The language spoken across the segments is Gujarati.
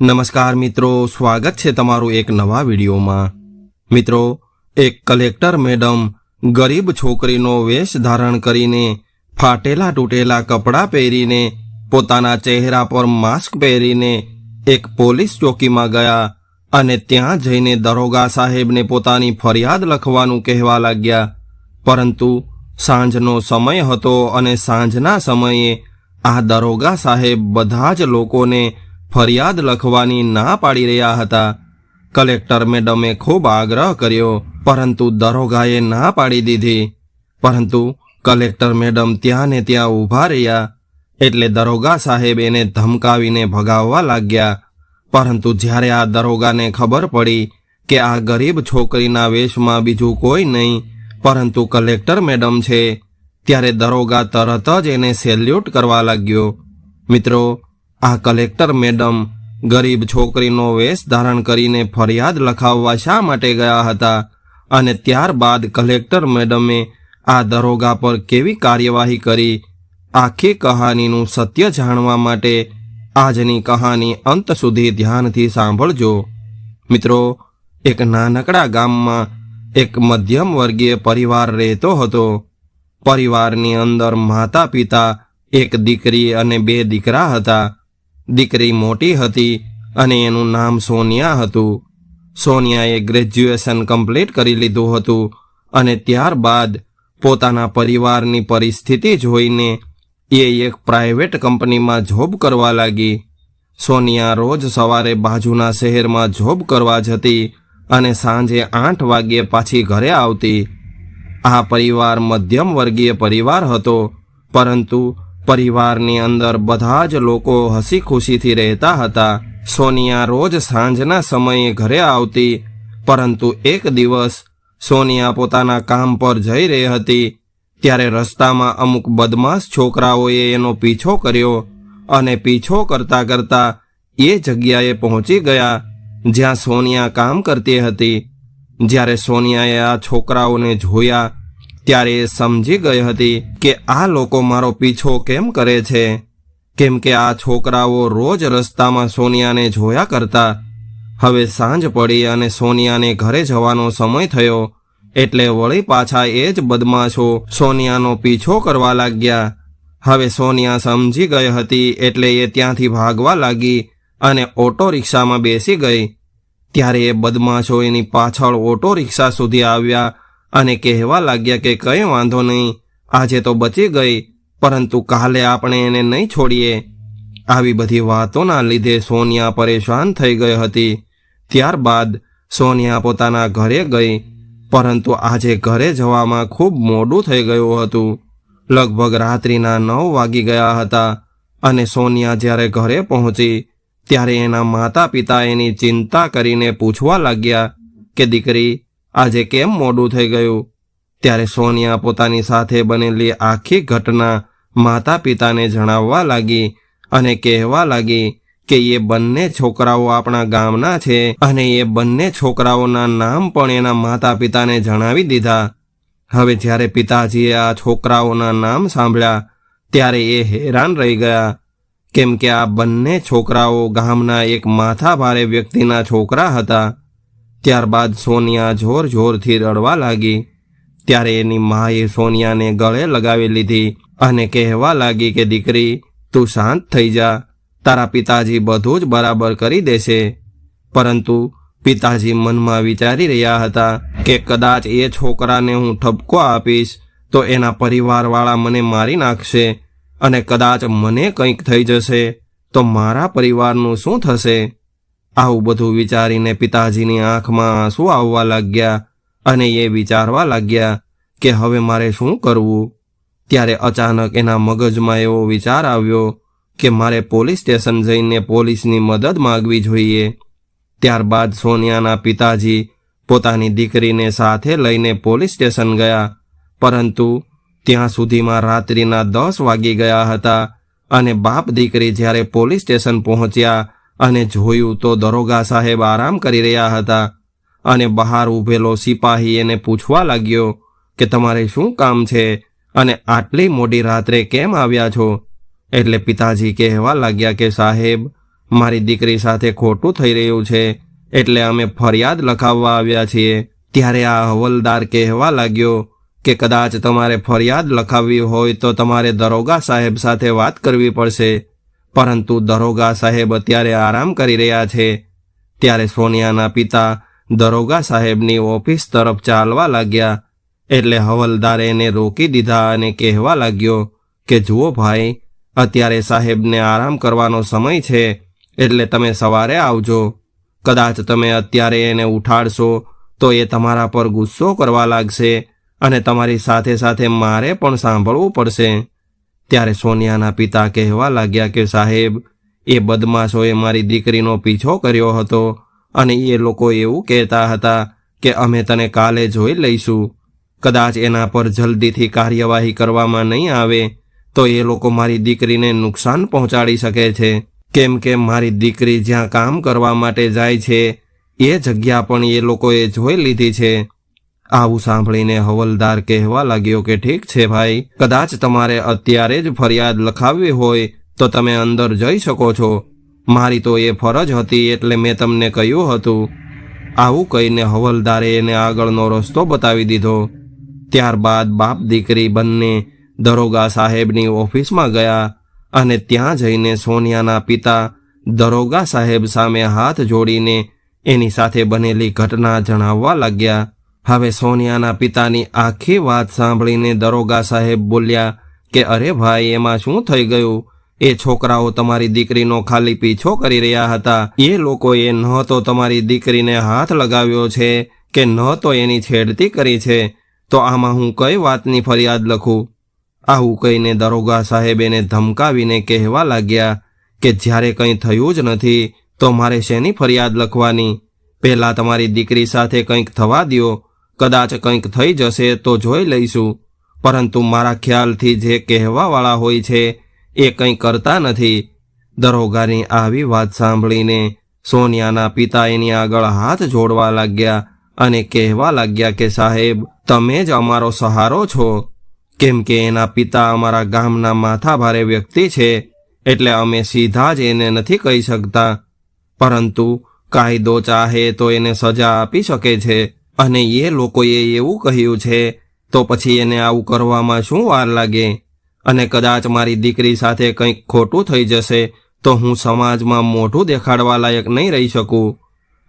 નમસ્કાર મિત્રો, સ્વાગત છે તમારું એક નવા વિડીયોમાં. મિત્રો, એક કલેક્ટર મેડમ ગરીબ છોકરીનો વેશ ધારણ કરીને ફાટેલા તૂટેલા કપડાં પહેરીને પોતાના ચહેરા પર માસ્ક પહેરીને એક પોલીસ ચોકીમાં ગયા અને ત્યાં જઈને દરોગા સાહેબને પોતાની ફરિયાદ લખવાનું કહેવા લાગ્યા. પરંતુ સાંજનો સમય હતો અને સાંજના સમયે આ દરોગા સાહેબ બધા જ લોકોને ફરિયાદ લખવાની ના પાડી રહ્યા હતા. કલેક્ટર મેડમે ખૂબ આગ્રહ કર્યો, પરંતુ દરોગાએ ના પાડી દીધી. પરંતુ કલેક્ટર મેડમ ત્યાં ને ત્યાં ઊભા રહ્યા, એટલે દરોગા સાહેબ એને ધમકાવીને ભગાવવા લાગ્યા. પરંતુ જ્યારે આ દરોગાને ખબર પડી કે આ ગરીબ છોકરીના વેશમાં બીજું કોઈ નહીં, પરંતુ કલેક્ટર મેડમ છે, ત્યારે દરોગા તરત જ એને સેલ્યુટ કરવા લાગ્યો. મિત્રો આ કલેક્ટર મેડમ ગરીબ છોકરીનો વેશ ધારણ કરીને ફરિયાદ લખાવવા શા માટે ગયા હતા? અને ત્યારબાદ કલેક્ટર મેડમે આ દરોગા પર કેવી કાર્યવાહી કરી? આખી કહાનીનું સત્ય જાણવા માટે આજની કહાની અંત સુધી ધ્યાનથી સાંભળજો. મિત્રો, એક નાનકડા ગામમાં એક મધ્યમ વર્ગીય પરિવાર રહેતો હતો. પરિવારની અંદર માતા પિતા એક દીકરી અને બે દીકરા હતા. દીકરી મોટી હતી અને એનું નામ સોનિયા હતું. સોનિયાએ ગ્રેજ્યુએશન કમ્પ્લીટ કરી લીધું હતું અને ત્યારબાદ પોતાના પરિવારની પરિસ્થિતિ જોઈને એ એક પ્રાઇવેટ કંપનીમાં જોબ કરવા લાગી. સોનિયા રોજ સવારે બાજુના શહેરમાં જોબ કરવા જતી અને સાંજે આઠ વાગ્યે પાછી ઘરે આવતી. આ પરિવાર મધ્યમ વર્ગીય પરિવાર હતો, પરંતુ પરિવારની અંદર બધા જ લોકો હસી ખુશીથી રહેતા હતા. સોનિયા રોજ સાંજના સમયે ઘરે આવતી, પરંતુ એક દિવસ સોનિયા પોતાના કામ પર જઈ રહી હતી. ત્યારે રસ્તામાં અમુક બદમાશ છોકરાઓએ એનો પીછો કર્યો અને પીછો કરતા કરતા એ જગ્યાએ પહોંચી ગયા જ્યાં સોનિયા કામ કરતી હતી. જ્યારે સોનિયાએ આ છોકરાઓને જોયા ત્યારે એ સમજી ગઈ હતી કે આ લોકો મારો પીછો કેમ કરે છે? કેમ કે આ છોકરાઓ રોજ રસ્તામાં સોનિયાને જોયા કરતા. હવે સાંજ પડી અને સોનિયાને ઘરે જવાનો સમય થયો. એટલે વળી પાછા એ જ બદમાશો સોનિયાનો પીછો કરવા લાગ્યા. હવે સોનિયા સમજી ગઈ હતી એટલે એ ત્યાંથી ભાગવા લાગી અને ઓટો રિક્ષામાં બેસી ગઈ. ત્યારે એ બદમાશો એની પાછળ ઓટો રિક્ષા સુધી આવ્યા અને કહેવા લાગ્યા કે કંઈ વાંધો નહીં, આજે તો બચી ગઈ, પરંતુ કાલે આપણે એને નહીં છોડીએ. આવી બધી વાતોના લીધે સોનિયા પરેશાન થઈ ગઈ હતી. ત્યારબાદ સોનિયા પોતાના ઘરે ગઈ, પરંતુ આજે ઘરે જવામાં ખૂબ મોડું થઈ ગયું હતું. લગભગ રાત્રિના નવ વાગી ગયા હતા અને સોનિયા જ્યારે ઘરે પહોંચી, ત્યારે એના માતા પિતા એની ચિંતા કરીને પૂછવા લાગ્યા કે દીકરી આજે કેમ મોડું થઈ ગયું? ત્યારે સોનિયા પોતાની સાથે બનેલી આખી ઘટના માતા પિતાને જણાવવા લાગી અને કહેવા લાગી કે એ બંને છોકરાઓ આપણા ગામના છે અને એ બંને છોકરાઓના નામ પણ એના માતા પિતાને જણાવી દીધા. હવે જ્યારે પિતાજીએ આ છોકરાઓના નામ સાંભળ્યા, ત્યારે એ હેરાન રહી ગયા. કેમ કે આ બંને છોકરાઓ ગામના એક માથાભારે વ્યક્તિના છોકરા હતા. ત્યારબાદ સોનિયા જોર જોરથી રડવા લાગી. ત્યારે એની માએ સોનિયાને ગળે લગાવી લીધી અને કહેવા લાગી કે, દીકરી, તું શાંત થઈ જા. તારા પિતાજી બધું જ બરાબર કરી દેશે. પરંતુ પિતાજી મનમાં વિચારી રહ્યા હતા કે, કદાચ એ છોકરાને હું ઠપકો આપીશ, તો એના પરિવારવાળા મને મારી નાખશે અને કદાચ મને કંઈક થઈ જશે, તો મારા પરિવારનું શું થશે? આવું બધું વિચારીને પિતાજીની આંખમાં આંસુ આવવા લાગ્યા અને એ વિચારવા લાગ્યા કે હવે મારે શું કરવું? ત્યારે અચાનક એના મગજમાં એવો વિચાર આવ્યો કે મારે પોલીસ સ્ટેશન જઈને પોલીસની મદદ માગવી જોઈએ. ત્યારબાદ સોનિયાના પિતાજી પોતાની દીકરીને સાથે લઈને પોલીસ સ્ટેશન ગયા, પરંતુ ત્યાં સુધીમાં રાત્રિના દસ વાગી ગયા હતા અને બાપ દીકરી જ્યારે પોલીસ સ્ટેશન પહોંચ્યા અને જોયું તો દરોગા સાહેબ આરામ કરી રહ્યા હતા અને બહાર ઊભેલો સિપાહી એને પૂછવા લાગ્યો કે તમારે શું કામ છે અને આટલી મોડી રાત્રે કેમ આવ્યા છો? એટલે પિતાજી કહેવા લાગ્યા કે સાહેબ, મારી દીકરી સાથે ખોટું થઈ રહ્યું છે, એટલે અમે ફરિયાદ લખાવવા આવ્યા છીએ. ત્યારે આ હવલદાર કહેવા લાગ્યો કે કદાચ તમારે ફરિયાદ લખાવવી હોય તો તમારે દરોગા સાહેબ સાથે વાત કરવી પડશે. પરંતુ દરોગા સાહેબ અત્યારે આરામ કરી રહ્યા છે. ત્યારે સોનિયાના પિતા દરોગા સાહેબની ઓફિસ તરફ ચાલવા લાગ્યા. એટલે હવલદારે એને રોકી દીધા અને કહેવા લાગ્યો કે, જુઓ ભાઈ, અત્યારે સાહેબને આરામ કરવાનો સમય છે, એટલે તમે સવારે આવજો. કદાચ તમે અત્યારે એને ઉઠાડશો, તો એ તમારા પર ગુસ્સો કરવા લાગશે અને તમારી સાથે સાથે મારે પણ સાંભળવું પડશે. ત્યારે સોનિયાના પિતા કહેવા લાગ્યા કે, સાહેબ, એ બદમાશોએ મારી દીકરીનો પીછો કર્યો હતો અને એ લોકો એવું કહેતા હતા કે, અમે તને કાલે જોઈ લઈશું. કદાચ એના પર જલ્દીથી કાર્યવાહી કરવામાં નહીં આવે, તો એ લોકો મારી દીકરીને નુકસાન પહોંચાડી શકે છે. કેમ કે મારી દીકરી જ્યાં કામ કરવા માટે જાય છે, એ જગ્યા પણ એ લોકોએ જોઈ લીધી છે. આવું સાંભળીને હવલદાર કહેવા લાગ્યો કે, ઠીક છે ભાઈ, કદાચ તમારે અત્યારે જ ફરિયાદ લખાવવી હોય તો તમે અંદર જઈ શકો છો. મારી તો એ ફરજ હતી એટલે મેં તમને કહ્યું હતું. આવું કહીને હવલદારે એને આગળનો રસ્તો બતાવી દીધો. ત્યારબાદ બાપ દીકરી બંને દરોગા સાહેબની ઓફિસમાં ગયા અને ત્યાં જઈને સોનિયાના પિતા દરોગા સાહેબ સામે હાથ જોડીને એની સાથે બનેલી ઘટના જણાવવા લાગ્યા. હવે સોનિયાના પિતાની આખી વાત સાંભળીને દરોગા સાહેબ બોલ્યા કે, અરે ભાઈ, એમાં શું થઈ ગયું? એ છોકરાઓ તમારી દીકરીનો ખાલી પીછો કરી રહ્યા હતા. એ લોકોએ ન તો તમારી દીકરીને હાથ લગાવ્યો છે કે ન તો એની છેડતી કરી છે. તો આમાં હું કઈ વાતની ફરિયાદ લખું? આવું કહીને દરોગા સાહેબ એને ધમકાવીને કહેવા લાગ્યા કે, જ્યારે કંઈ થયું જ નથી, તો મારે શેની ફરિયાદ લખવાની? પહેલાં તમારી દીકરી સાથે કંઈક થવા દ્યો. કદાચ કંઈક થઈ જશે તો જોઈ લઈશું. પરંતુ મારા ખ્યાલથી જે કહેવાવાળા હોય છે, એ કંઈ કરતા નથી. દરોગાની આવી વાત સાંભળીને સોનિયાના પિતા એની આગળ હાથ જોડવા લાગ્યા અને કહેવા લાગ્યા કે, સાહેબ, તમે જ અમારો સહારો છો. કેમ કે એના પિતા અમારા ગામના માથાભારે વ્યક્તિ છે, એટલે અમે સીધા જ એને નથી કહી શકતા. પરંતુ કાયદો ચાહે તો એને સજા આપી શકે છે. અને એ લોકોએ એવું કહ્યું છે, તો પછી એને આવું કરવામાં શું વાર લાગે? અને કદાચ મારી દીકરી સાથે કંઈક ખોટું થઈ જશે, તો હું સમાજમાં મોઢું દેખાડવા લાયક નહીં રહી શકું.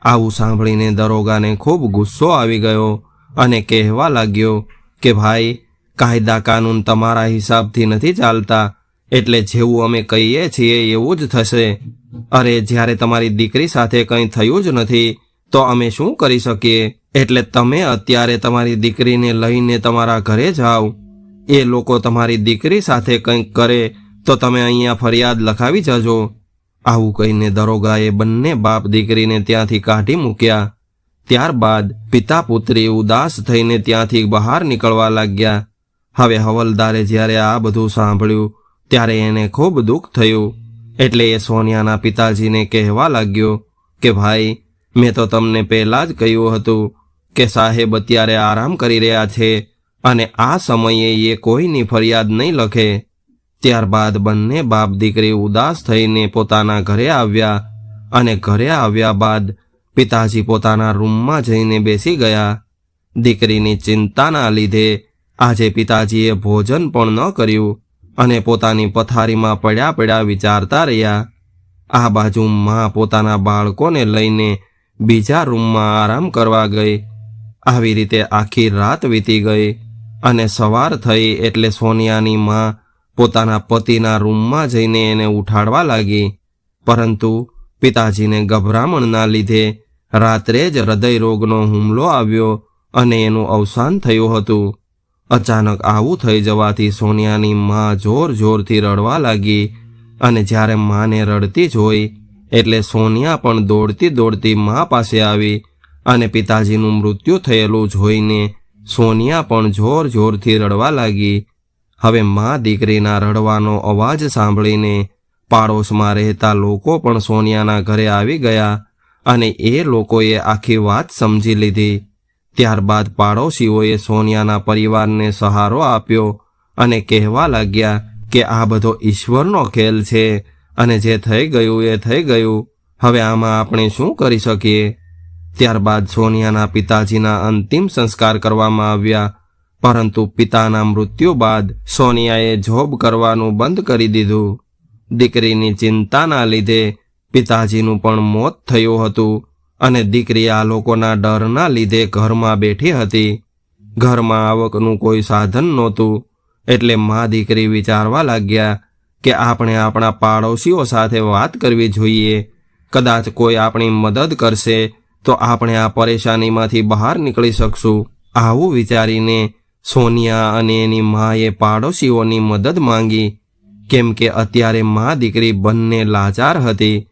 આવું સાંભળીને દરોગાને ખૂબ ગુસ્સો આવી ગયો અને કહેવા લાગ્યો કે, ભાઈ, કાયદા કાનૂન તમારા હિસાબથી નથી ચાલતા, એટલે જેવું અમે કહીએ છીએ એવું જ થશે. અરે, જ્યારે તમારી દીકરી સાથે કંઈ થયું જ નથી, તો અમે શું કરી શકીએ? એટલે તમે અત્યારે તમારી દીકરીને લઈને તમારા ઘરે જાઓ. એ લોકો તમારી દીકરી સાથે કંઈક કરે તો તમે અહીંયા ફરિયાદ લખાવી જજો. આવું કહીને દરોગાએ બંને બાપ દીકરીને ત્યાંથી કાઢી મૂક્યા. ત્યારબાદ પિતા પુત્રી ઉદાસ થઈને ત્યાંથી બહાર નીકળવા લાગ્યા. હવે હવલદારે જ્યારે આ બધું સાંભળ્યું, ત્યારે એને ખૂબ દુઃખ થયું. એટલે એ સોનિયાના પિતાજીને કહેવા લાગ્યો કે, ભાઈ, મેં તો તમને પહેલાં જ કહ્યું હતું કે સાહેબ અત્યારે આરામ કરી રહ્યા છે અને આ સમયે એ કોઈની ફરિયાદ નહીં લખે. ત્યારબાદ બંને બાપ દીકરી ઉદાસ થઈને પોતાના ઘરે આવ્યા અને ઘરે આવ્યા બાદ પિતાજી પોતાના રૂમમાં જઈને બેસી ગયા. દીકરીની ચિંતાના લીધે આજે પિતાજીએ ભોજન પણ ન કર્યું અને પોતાની પથારીમાં પડ્યા પડ્યા વિચારતા રહ્યા. આ બાજુ મા પોતાના બાળકોને લઈને બીજા રૂમમાં આરામ કરવા ગઈ. આવી રીતે આખી રાત વીતી ગઈ અને સવાર થઈ એટલે સોનિયાની માં પોતાના પતિના રૂમમાં જઈને એને ઉઠાડવા લાગી. પરંતુ પિતાજીને ગભરામણના લીધે રાત્રે જ હૃદય રોગનો હુમલો આવ્યો અને એનું અવસાન થયું હતું. અચાનક આવું થઈ જવાથી સોનિયાની માં જોર જોરથી રડવા લાગી અને જ્યારે માને રડતી જોઈ એટલે સોનિયા પણ દોડતી દોડતી મા પાસે આવી અને પિતાજીનું મૃત્યુ થયેલું જોઈને સોનિયા પણ જોર જોરથી રડવા લાગી. હવે મા દીકરીના રડવાનો અવાજ સાંભળીને પાડોશમાં રહેતા લોકો પણ સોનિયાના ઘરે આવી ગયા અને એ લોકોએ આખી વાત સમજી લીધી. ત્યારબાદ પાડોશીઓએ સોનિયાના પરિવારને સહારો આપ્યો અને કહેવા લાગ્યા કે આ બધો ઈશ્વરનો ખેલ છે અને જે થઈ ગયું એ થઈ ગયું. હવે આમાં આપણે શું કરી શકીએ? ત્યારબાદ સોનિયાના પિતાજીના અંતિમ સંસ્કાર કરવામાં આવ્યા. પરંતુ પિતાના મૃત્યુ બાદ સોનિયાએ જોબ કરવાનું બંધ કરી દીધું. દીકરીની ચિંતાના લીધે પિતાજીનું પણ મોત થયું હતું અને દીકરી આ લોકોના ડરના લીધે ઘરમાં બેઠી હતી. ઘરમાં આવકનું કોઈ સાધન નહોતું, એટલે મા દીકરી વિચારવા લાગ્યા કે આપણે આપણા પાડોશીઓ સાથે વાત કરવી જોઈએ. કદાચ કોઈ આપણી મદદ કરશે તો આપણે આ પરેશાનીમાંથી બહાર નીકળી શકશું. આવું વિચારીને સોનિયા અને એની માએ પાડોશીઓની મદદ માંગી. કેમ કે અત્યારે મા દીકરી બંને લાચાર હતી,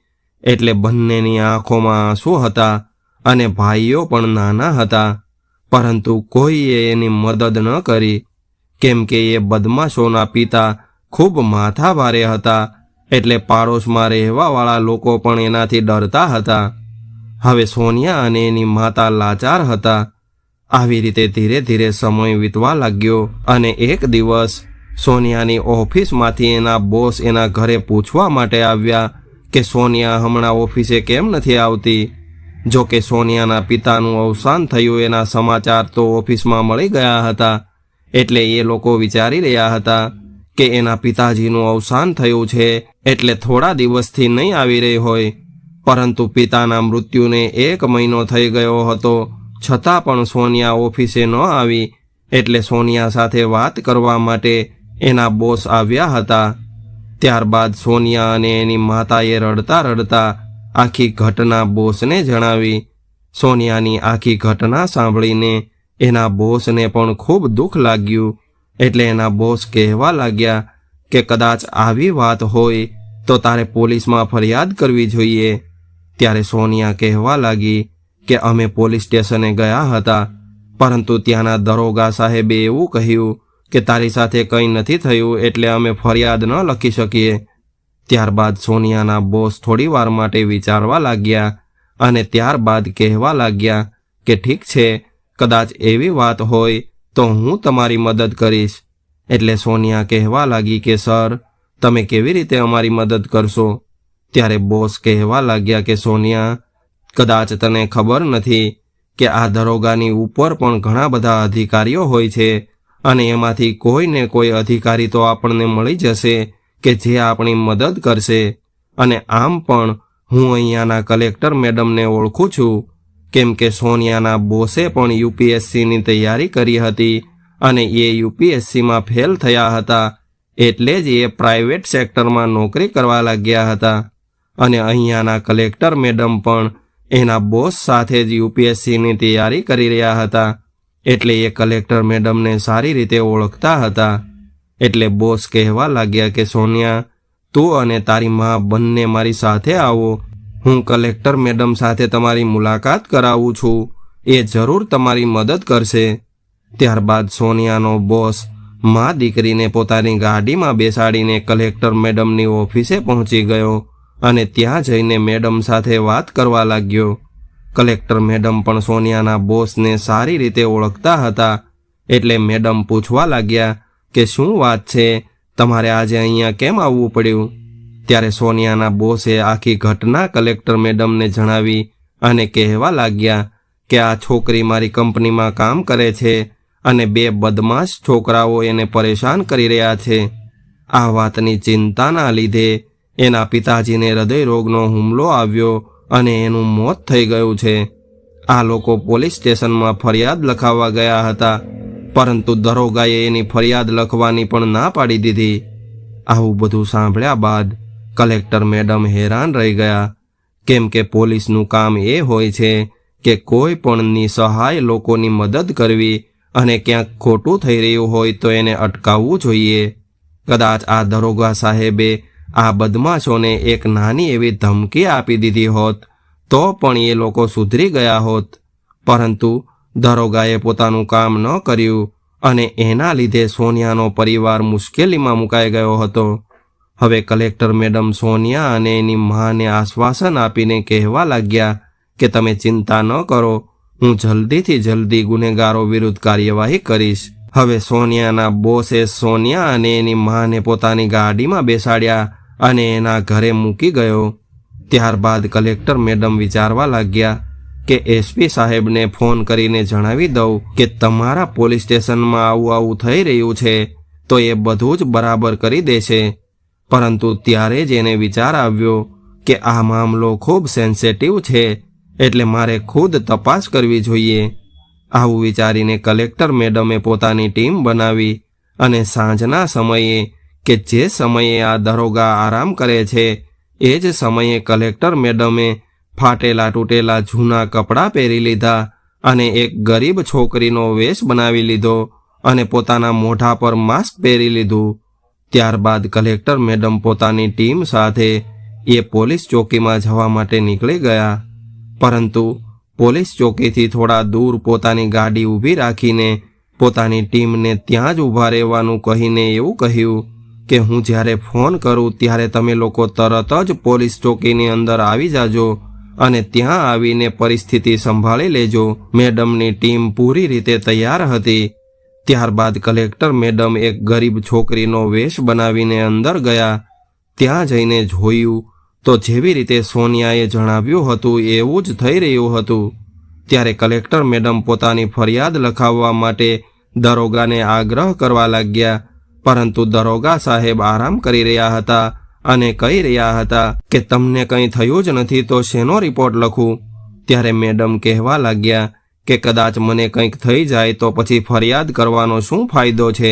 એટલે બંનેની આંખોમાં આંસુ હતા અને ભાઈઓ પણ નાના હતા. પરંતુ કોઈએ એની મદદ ન કરી. કેમ કે એ બદમાશોના પિતા ખૂબ માથાભારે હતા, એટલે પાડોશમાં રહેવાવાળા લોકો પણ એનાથી ડરતા હતા. હવે સોનિયા અને એની માતા લાચાર હતા. આવી રીતે ધીરે ધીરે સમય વીતવા લાગ્યો અને એક દિવસ સોનિયાની ઓફિસમાંથી એના બોસ એના ઘરે પૂછવા માટે આવ્યા કે સોનિયા હમણાં ઓફિસે કેમ નથી આવતી? જો કે સોનિયાના પિતાનું અવસાન થયું એના સમાચાર તો ઓફિસમાં મળી ગયા હતા. એટલે એ લોકો વિચારી રહ્યા હતા કે એના પિતાજીનું અવસાન થયું છે એટલે થોડા દિવસથી નહીં આવી રહી હોય. પરંતુ પિતાના મૃત્યુને એક મહિનો થઈ ગયો હતો. છતાં પણ સોનિયા ઓફિસે ન આવી, એટલે સોનિયા સાથે વાત કરવા માટે એના બોસ આવ્યા હતા. ત્યારબાદ સોનિયા અને એની માતાએ રડતા રડતા આખી ઘટના બોસને જણાવી. સોનિયાની આખી ઘટના સાંભળીને એના બોસને પણ ખૂબ દુઃખ લાગ્યું, એટલે એના બોસ કહેવા લાગ્યા કે કદાચ આવી વાત હોય તો તારે પોલીસમાં ફરિયાદ કરવી જોઈએ. ત્યારે સોનિયા કહેવા લાગી કે અમે પોલીસ સ્ટેશને ગયા હતા, પરંતુ ત્યાંના દરોગા સાહેબે એવું કહ્યું કે તારી સાથે કંઈ નથી થયું એટલે અમે ફરિયાદ ન લખી શકીએ. ત્યારબાદ સોનિયાના બોસ થોડી વાર માટે વિચારવા લાગ્યા અને ત્યારબાદ કહેવા લાગ્યા કે ઠીક છે, કદાચ એવી વાત હોય તો હું તમારી મદદ કરીશ. એટલે સોનિયા કહેવા લાગી કે, સર, તમે કેવી રીતે અમારી મદદ કરશો? ત્યારે બોસ કહેવા લાગ્યા કે, સોનિયા, કદાચ તને ખબર નથી કે આ દરોગાની ઉપર પણ ઘણા બધા અધિકારીઓ હોય છે અને એમાંથી કોઈને કોઈ અધિકારી તો આપણને મળી જશે કે જે આપણી મદદ કરશે. અને આમ પણ હું અહીંયાના કલેક્ટર મેડમને ઓળખું છું. કેમ કે સોનિયાના બોસે પણ યુપીએસસીની તૈયારી કરી હતી અને એ યુપીએસસીમાં ફેલ થયા હતા એટલે જ એ પ્રાઇવેટ સેક્ટરમાં નોકરી કરવા લાગ્યા હતા. અને અહીંયાના કલેક્ટર મેડમ પણ એના બોસ સાથે જ યુપીએસસીની તૈયારી કરી રહ્યા હતા. એટલે એ કલેક્ટર મેડમને સારી રીતે ઓળખતા હતા. એટલે બોસ કહેવા લાગ્યા કે, સોનિયા, તું અને તારી મા બંને મારી સાથે આવો. હું કલેક્ટર મેડમ સાથે તમારી મુલાકાત કરાવું છું. એ જરૂર તમારી મદદ કરશે. ત્યારબાદ સોનિયાનો બોસ મા દીકરીને પોતાની ગાડીમાં બેસાડીને કલેક્ટર મેડમની ઓફિસે પહોંચી ગયો. અને ત્યાં જઈને મેડમ સાથે વાત કરવા લાગ્યો. કલેક્ટર મેડમ પણ સોનિયાના બોસને સારી રીતે ઓળખતા હતા. એટલે મેડમ પૂછવા લાગ્યા કે શું વાત છે, તમારે આજે અહીંયા કેમ આવવું પડ્યું? ત્યારે સોનિયાના બોસે આખી ઘટના કલેક્ટર મેડમને જણાવી અને કહેવા લાગ્યા કે આ છોકરી મારી કંપનીમાં કામ કરે છે અને બે બદમાશ છોકરાઓ એને પરેશાન કરી રહ્યા છે. આ વાતની ચિંતાના લીધે એના પિતાજીને હૃદયરોગનો હુમલો આવ્યો અને એનું મોત થઈ ગયું છે. આ લોકો પોલીસ સ્ટેશનમાં ફરિયાદ લખાવવા ગયા હતા, પરંતુ દરોગાએ એની ફરિયાદ લખવાની પણ ના પાડી દીધી. આવું બધું સાંભળ્યા બાદ કલેક્ટર મેડમ હેરાન રહી ગયા. કેમ કે પોલીસનું કામ એ હોય છે કે કોઈ પણ નિસહાય લોકોની મદદ કરવી અને ક્યાંક ખોટું થઈ રહ્યું હોય તો એને અટકાવવું જોઈએ. કદાચ આ દરોગા સાહેબે આ બદમાશોને એક નાની એવી ધમકી આપી દીધી હોત, તો પણ એ લોકો સુધરી ગયા હોત. પરંતુ દરોગાએ પોતાનું કામ ન કર્યું અને એના લીધે સોનિયાનો પરિવાર મુશ્કેલીમાં મુકાઈ ગયો હતો. હવે કલેક્ટર મેડમ સોનિયા અને એની માને આશ્વાસન આપીને કહેવા લાગ્યા કે તમે ચિંતા ન કરો, હું જલ્દીથી જલ્દી ગુનેગારો વિરુદ્ધ કાર્યવાહી કરીશ. હવે સોનિયાના બોસે સોનિયા અને એની માને પોતાની ગાડીમાં બેસાડ્યા અને એના ઘરે મૂકી ગયો. ત્યારબાદ કલેક્ટર મેડમ વિચારવા લાગ્યા કે એસપી સાહેબને ફોન કરીને જણાવી દઉં કે તમારા પોલીસ સ્ટેશનમાં આવું આવું થઈ રહ્યું છે, તો એ બધું જ બરાબર કરી દેશે. પરંતુ ત્યારે જ એને વિચાર આવ્યો કે આ મામલો ખૂબ સેન્સેટિવ છે, એટલે મારે ખુદ તપાસ કરવી જોઈએ. આવું વિચારીને કલેક્ટર મેડમે પોતાની ટીમ બનાવી અને સાંજના સમયે કે જે સમયે આ દરોગા આરામ કરે છે, એ જ સમયે કલેક્ટર મેડમે ફાટેલા તૂટેલા જૂના કપડાં પહેરી લીધા અને એક ગરીબ છોકરીનો વેશ બનાવી લીધો અને પોતાના મોઢા પર માસ્ક પહેરી લીધું. ત્યારબાદ કલેક્ટર મેડમ પોતાની ટીમ સાથે એ પોલીસ ચોકીમાં જવા માટે નીકળી ગયા. પરંતુ પોલીસ ચોકીથી થોડા દૂર પોતાની ગાડી ઊભી રાખીને પોતાની ટીમને ત્યાં જ ઊભા રહેવાનું કહીને એવું કહ્યું કે હું જ્યારે ફોન કરું ત્યારે તમે લોકો તરત જ પોલીસ ચોકીની અંદર આવી જાજો અને ત્યાં આવીને પરિસ્થિતિ સંભાળી લેજો. મેડમની ટીમ પૂરી રીતે તૈયાર હતી. ત્યારબાદ કલેક્ટર મેડમ એક ગરીબ છોકરીનો વેશ બનાવીને અંદર ગયા. ત્યાં જઈને જોયું તો જેવી રીતે સોનિયાએ જણાવ્યું હતું એવું જ થઈ રહ્યું હતું. ત્યારે કલેક્ટર મેડમ પોતાની ફરિયાદ લખાવવા માટે દરોગાને આગ્રહ કરવા લાગ્યા. પરંતુ દરોગા સાહેબ આરામ કરી રહ્યા હતા અને કહી રહ્યા હતા કે તમને કંઈ થયું જ નથી તો શેનો રિપોર્ટ લખું? ત્યારે મેડમ કહેવા લાગ્યા કે કદાચ મને કંઈક થઈ જાય તો પછી ફરિયાદ કરવાનો શું ફાયદો છે?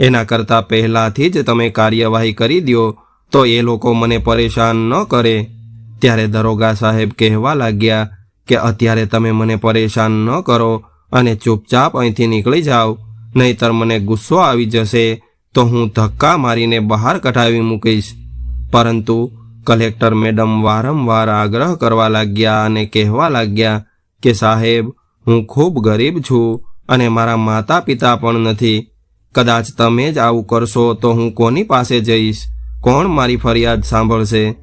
એના કરતાં પહેલાંથી જ તમે કાર્યવાહી કરી દો તો એ લોકો મને પરેશાન ન કરે. ત્યારે દરોગા સાહેબ કહેવા લાગ્યા કે અત્યારે તમે મને પરેશાન ન કરો અને ચૂપચાપ અહીંથી નીકળી જાઓ, નહીતર મને ગુસ્સો આવી જશે તો હું ધક્કા મારીને બહાર કઢાવી મૂકીશ. પરંતુ કલેક્ટર મેડમ વારંવાર આગ્રહ કરવા લાગ્યા અને કહેવા લાગ્યા કે સાહેબ, હું ખૂબ ગરીબ છું અને મારા માતા પિતા પણ નથી. કદાચ તમે જ આવું કરશો તો હું કોની પાસે જઈશ? કોણ મારી ફરિયાદ સાંભળશે?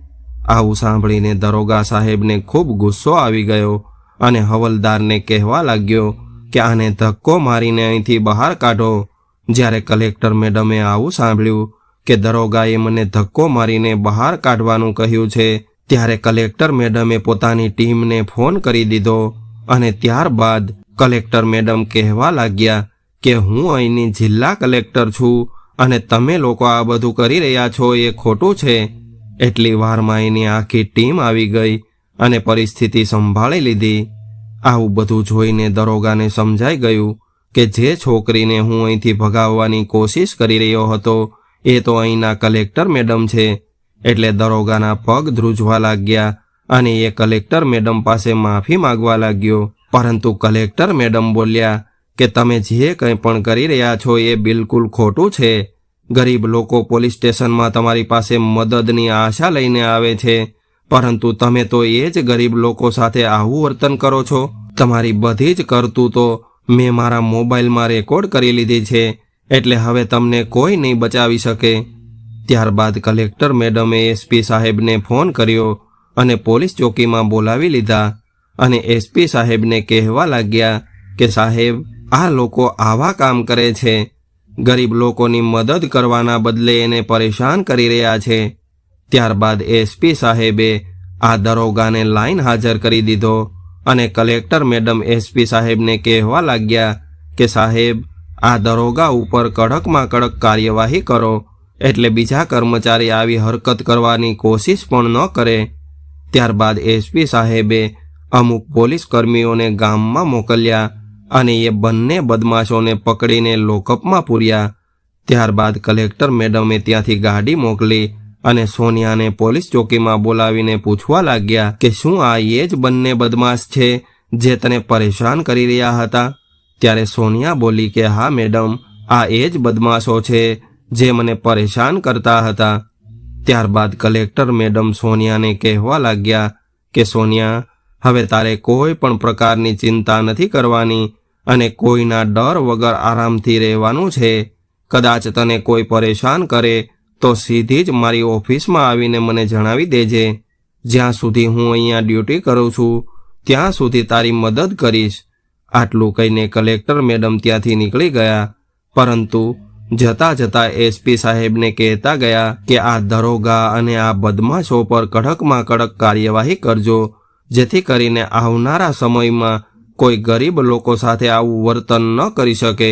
આવું સાંભળીને દરોગા સાહેબને ખૂબ ગુસ્સો આવી ગયો અને હવલદારને કહેવા લાગ્યો કે આને ધક્કો મારીને અહીંથી બહાર કાઢો. જ્યારે કલેક્ટર મેડમે આવું સાંભળ્યું કે દરોગાએ મને ધક્કો મારીને બહાર કાઢવાનું કહ્યું છે, ત્યારે કલેક્ટર મેડમે પોતાની ટીમને ફોન કરી દીધો અને ત્યારબાદ કલેક્ટર મેડમ કહેવા લાગ્યા કે હું અહીંની જિલ્લા કલેક્ટર છું અને તમે લોકો આ બધું કરી રહ્યા છો એ ખોટું છે. એટલી વારમાં એની આખી ટીમ આવી ગઈ અને પરિસ્થિતિ સંભાળી લીધી. આવું બધું જોઈને દરોગાને સમજાઈ ગયું કે જે છોકરીને હું અહીંથી ભગાવવાની કોશિશ કરી રહ્યો હતો, એ તો અહીંના કલેક્ટર મેડમ છે. એટલે દરોગાના પગ ધ્રુજવા લાગ્યા અને એ કલેક્ટર મેડમ પાસે માફી માગવા લાગ્યો. પરંતુ કલેક્ટર મેડમ બોલ્યા કે તમે જે કંઈ પણ કરી રહ્યા છો એ બિલકુલ ખોટું છે. ગરીબ લોકો પોલીસ સ્ટેશનમાં તમારી પાસે મદદની આશા લઈને આવે છે. પરંતુ તમે તો એ જ ગરીબ લોકો સાથે આવું વર્તન કરો છો. તમારી બધી જ કરતૂતો મેં મારા મોબાઈલમાં રેકોર્ડ કરી લીધી છે, એટલે હવે તમને કોઈ નહીં બચાવી શકે. ત્યારબાદ કલેક્ટર મેડમે એસપી સાહેબને ફોન કર્યો અને પોલીસ ચોકીમાં બોલાવી લીધા અને એસપી સાહેબને કહેવા લાગ્યા કે સાહેબ, આ લોકો આવા કામ કરે છે. ગરીબ લોકોની મદદ કરવાના બદલે એને પરેશાન કરી રહ્યા છે. ત્યારબાદ એસપી સાહેબે આ દરોગાને લાઈન હાજર કરી દીધો અને કલેક્ટર મેડમ એસપી સાહેબને કહેવા લાગ્યા કે, સાહેબ, આ દરોગા ઉપર કડકમાં કડક કાર્યવાહી કરો. એટલે બીજા કર્મચારી આવી હરકત કરવાની કોશિશ પણ ન કરે. ત્યારબાદ એસપી સાહેબે અમુક પોલીસ કર્મીઓને ગામમાં મોકલ્યા અને એ બંને બદમાશોને પકડીને લોકઅપમાં પૂર્યા. ત્યારબાદ કલેક્ટર મેડમે ત્યાંથી ગાડી મોકલી અને સોનિયાને પોલીસ ચોકીમાં બોલાવીને પૂછવા લાગ્યા કે શું આ એ જ બંને બદમાશ છે જે તને પરેશાન કરી રહ્યા હતા? ત્યારે સોનિયા બોલી કે હા, મેડમ, આ એ જ બદમાશો છે જે મને પરેશાન કરતા હતા. ત્યારબાદ કલેક્ટર મેડમ સોનિયાને કહેવા લાગ્યા કે, સોનિયા, હવે તારે કોઈ પણ પ્રકારની ચિંતા નથી કરવાની અને કોઈના ડર વગર આરામથી રહેવાનું છે. કદાચ તને કોઈ પરેશાન કરે તો સીધી જ મારી ઓફિસમાં આવીને મને જણાવી દેજે. જ્યાં સુધી હું અહીંયા ડ્યુટી કરું છું, ત્યાં સુધી તારી મદદ કરીશ. આટલું કહીને કલેક્ટર મેડમ ત્યાંથી નીકળી ગયા. પરંતુ જતા જતા એસપી સાહેબને કહેતા ગયા કે આ દરોગા અને આ બદમાશો પર કડકમાં કડક કાર્યવાહી કરજો, જેથી કરીને આવનારા સમયમાં કોઈ ગરીબ લોકો સાથે આવું વર્તન ન કરી શકે.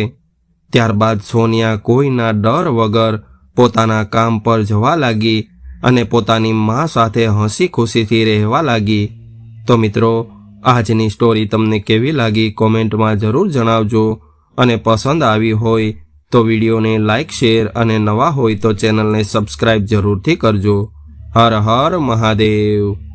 ત્યારબાદ સોનિયા કોઈના ડર વગર પોતાના કામ પર જવા લાગી અને પોતાની મા સાથે હસી ખુશીથી રહેવા લાગી. તો મિત્રો, આજની સ્ટોરી તમને કેવી લાગી કોમેન્ટમાં જરૂર જણાવજો અને પસંદ આવી હોય તો વિડીયોને લાઇક શેર અને નવા હોય તો ચેનલને સબસ્ક્રાઇબ જરૂરથી કરજો. હર હર મહાદેવ.